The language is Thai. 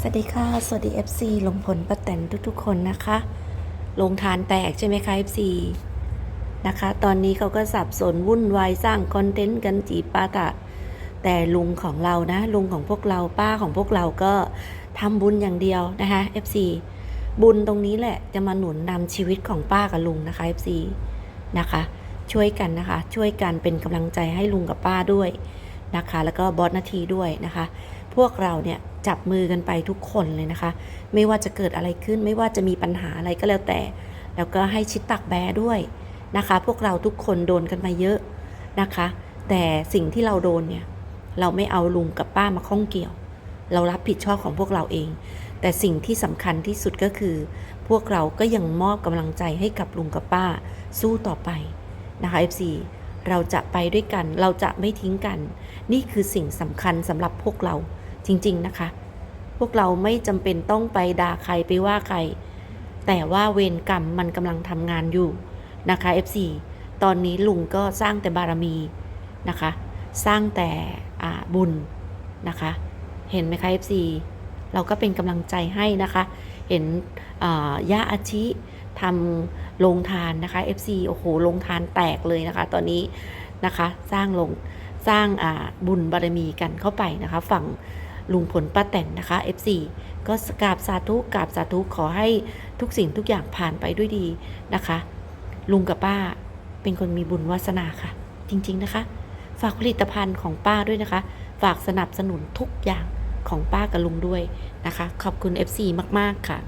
สวัสดีค่ะ สวัสดี FC ลงผลประแตนทุกๆ คนนะคะ ลงทานแตกใช่ไหมคะ FC นะคะ ตอนนี้เขาก็สับสนวุ่นวายสร้างคอนเทนต์กันจีปาตะ แต่ลุงของเรานะ ลุงของพวกเราป้าของพวกเราก็ทำบุญอย่างเดียวนะคะ FC บุญตรงนี้แหละจะมาหนุนนำชีวิตของป้ากับลุงนะคะ FC นะคะ ช่วยกันนะคะ ช่วยกันเป็นกำลังใจให้ลุงกับป้าด้วยนะคะ แล้วก็บอสนาทีด้วยนะคะ พวกเราเนี่ย จับมือกันไปทุกคนเลยนะคะ ไม่ว่าจะเกิดอะไรขึ้น ไม่ว่าจะมีปัญหาอะไรก็แล้วแต่ แล้วก็ให้ชิดปากแบด้วยนะคะ พวกเราทุกคนโดนกันมาเยอะนะคะ แต่สิ่งที่เราโดนเนี่ย เราไม่เอาลุงกับป้ามาข้องเกี่ยว เรารับผิดชอบของพวกเราเอง แต่สิ่งที่สำคัญที่สุดก็คือ พวกเราก็ยังมอบกำลังใจให้กับลุงกับป้า สู้ต่อไปนะคะ FC เราจะไปด้วยกัน เราจะไม่ทิ้งกัน นี่คือสิ่งสำคัญสำหรับพวกเรา จริง ๆ นะคะ พวกเราไม่จำเป็นต้องไปด่าใครไปว่าใคร แต่ว่าเวรกรรมมันกำลังทำงานอยู่นะคะ FC ตอนนี้ลุงก็สร้างแต่บารมีนะคะ สร้างแต่บุญนะคะ เห็นไหมคะ FC เราก็เป็นกำลังใจให้นะคะ เห็นย่าอาชิทำโรงทานนะคะ FC โอ้โหโรงทานแตกเลยนะคะ ตอนนี้นะคะสร้างโรงสร้างบุญบารมีกันเข้าไปนะคะ ฝั่ง ลุงผลป้าแตนนะคะ FC ก็กราบสาธุกราบสาธุขอให้ทุกสิ่งทุกอย่างผ่านไปด้วยดีนะคะ ลุงกับป้าเป็นคนมีบุญวาสนาค่ะ จริง ๆนะคะ ฝากผลิตภัณฑ์ของป้าด้วยนะคะ ฝากสนับสนุนทุกอย่างของป้ากับลุงด้วยนะคะ ขอบคุณ FC มาก ๆ ค่ะ